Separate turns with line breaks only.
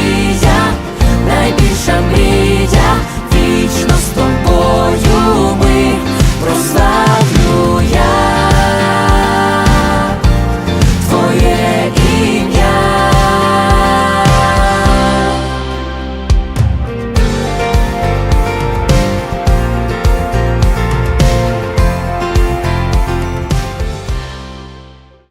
мрія, найбільша мрія, вічно з